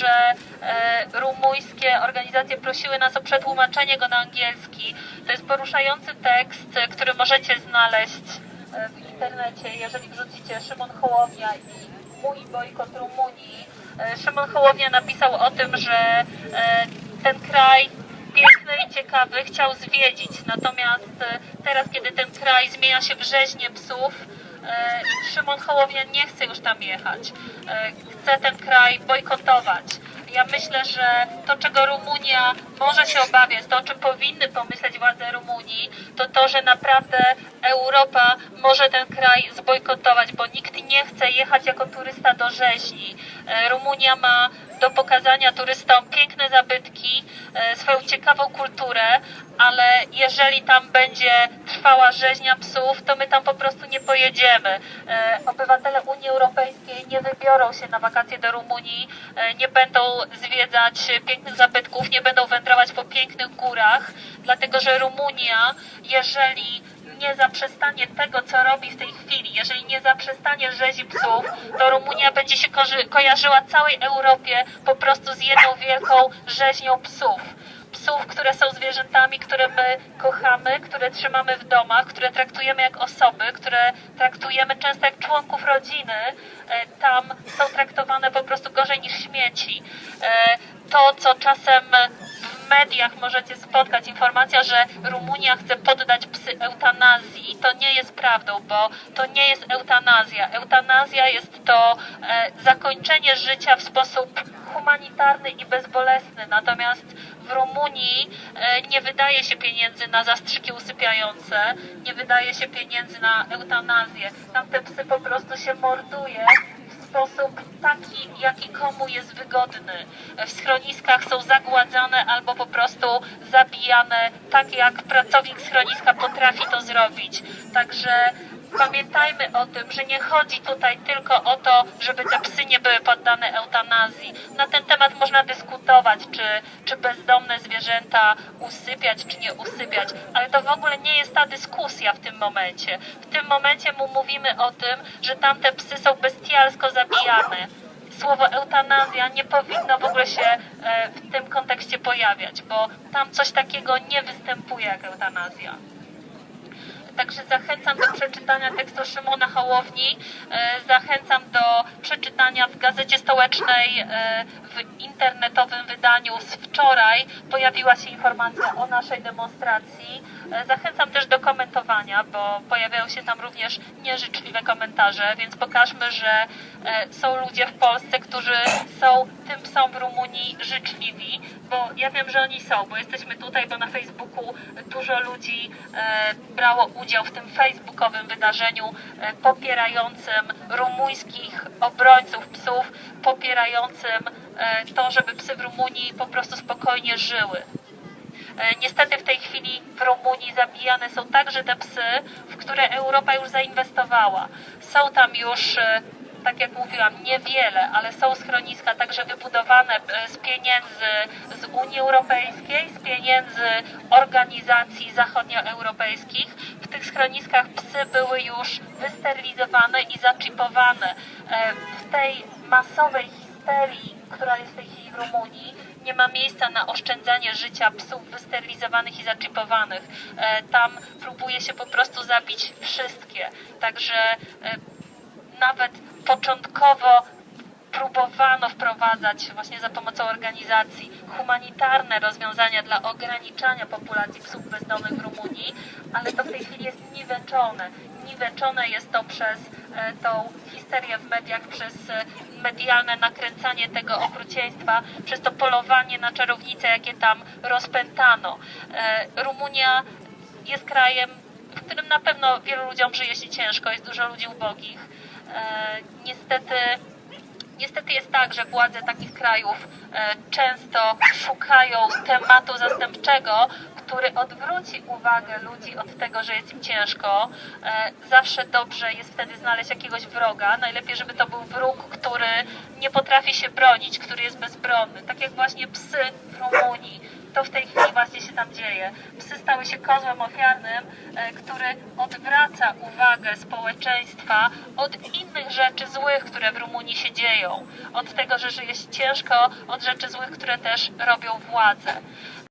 że e, rumuńskie organizacje prosiły nas o przetłumaczenie go na angielski. To jest poruszający tekst, który możecie znaleźć e, w internecie, jeżeli wrzucicie Szymon Hołownia i mój bojkot Rumunii. E, Szymon Hołownia napisał o tym, że ten kraj piękny i ciekawy chciał zwiedzić. Natomiast teraz, kiedy ten kraj zmienia się w rzeźnię psów, e, Szymon Hołownia nie chce już tam jechać. E, Chce ten kraj bojkotować. Ja myślę, że to, czego Rumunia może się obawiać, to o czym powinny pomyśleć władze Rumunii, to to, że naprawdę Europa może ten kraj zbojkotować, bo nikt nie chce jechać jako turysta do rzeźni. E, Rumunia ma do pokazania turystom piękne zabytki, e, swoją ciekawą kulturę, ale jeżeli tam będzie trwała rzeźnia psów, to my tam po prostu nie pojedziemy. E, Obywatele Unii Europejskiej nie wybiorą się na wakacje do Rumunii, e, nie będą zwiedzać pięknych zabytków, nie będą wędrować po pięknych górach, dlatego że Rumunia, jeżeli nie zaprzestanie tego, co robi w tej chwili, jeżeli nie zaprzestanie rzezi psów, to Rumunia będzie się kojarzyła całej Europie po prostu z jedną wielką rzeźnią psów. Psów, które są zwierzętami, które my kochamy, które trzymamy w domach, które traktujemy jak osoby, które traktujemy często jak członków rodziny. E, Tam są traktowane po prostu gorzej niż śmieci. E, To, co czasem w mediach możecie spotkać informacja, że Rumunia chce poddać psy eutanazji, to nie jest prawdą, bo to nie jest eutanazja. Eutanazja jest to e, zakończenie życia w sposób humanitarny i bezbolesny. Natomiast w Rumunii e, nie wydaje się pieniędzy na zastrzyki usypiające, nie wydaje się pieniędzy na eutanazję. Tam te psy po prostu się morduje sposób taki, jaki komu jest wygodny. W schroniskach są zagładzane albo po prostu zabijane tak, jak pracownik schroniska potrafi to zrobić. Także pamiętajmy o tym, że nie chodzi tutaj tylko o to, żeby te psy nie były poddane eutanazji. Na ten temat można dyskutować, czy, czy bezdomne zwierzęta usypiać, czy nie usypiać, ale to w ogóle nie jest ta dyskusja w tym momencie. W tym momencie mu mówimy o tym, że tamte psy są bestialsko zabijane. Słowo eutanazja nie powinno w ogóle się e, w tym kontekście pojawiać, bo tam coś takiego nie występuje jak eutanazja. Także zachęcam do przeczytania tekstu Szymona Hołowni. E, Zachęcam w Gazecie Stołecznej e, w internetowym wydaniu z wczoraj pojawiła się informacja o naszej demonstracji. E, Zachęcam też do komentowania, bo pojawiają się tam również nieżyczliwe komentarze, więc pokażmy, że e, są ludzie w Polsce, którzy są tym psom w Rumunii życzliwi, bo ja wiem, że oni są, bo jesteśmy tutaj, bo na Facebooku dużo ludzi brało udział w tym facebookowym wydarzeniu popierającym rumuńskich obrońców psów, popierającym e, to, żeby psy w Rumunii po prostu spokojnie żyły. E, Niestety w tej chwili w Rumunii zabijane są także te psy, w które Europa już zainwestowała. Są tam już, e, tak jak mówiłam, niewiele, ale są schroniska także wybudowane z pieniędzy z Unii Europejskiej, z pieniędzy organizacji zachodnioeuropejskich. Tych schroniskach psy były już wysterylizowane i zaczipowane. E, W tej masowej histerii, która jest w tej chwili w Rumunii, nie ma miejsca na oszczędzanie życia psów wysterylizowanych i zaczipowanych. E, Tam próbuje się po prostu zabić wszystkie. Także e, nawet początkowo próbowano wprowadzać właśnie za pomocą organizacji humanitarne rozwiązania dla ograniczania populacji psów bezdomnych w Rumunii, ale to w tej chwili jest niweczone. Niweczone jest to przez e, tą histerię w mediach, przez e, medialne nakręcanie tego okrucieństwa, przez to polowanie na czarownice, jakie tam rozpętano. E, Rumunia jest krajem, w którym na pewno wielu ludziom żyje się ciężko, jest dużo ludzi ubogich. Niestety Niestety jest tak, że władze takich krajów e, często szukają tematu zastępczego, który odwróci uwagę ludzi od tego, że jest im ciężko. E, Zawsze dobrze jest wtedy znaleźć jakiegoś wroga. Najlepiej, żeby to był wróg, który nie potrafi się bronić, który jest bezbronny. Tak jak właśnie psy w Rumunii. To w tej chwili właśnie się tam dzieje. Psy stały się kozłem ofiarnym, e, który odwraca uwagę społeczeństwa od innych rzeczy złych, które w Rumunii się dzieją. Od tego, że żyje się ciężko, od rzeczy złych, które też robią władze.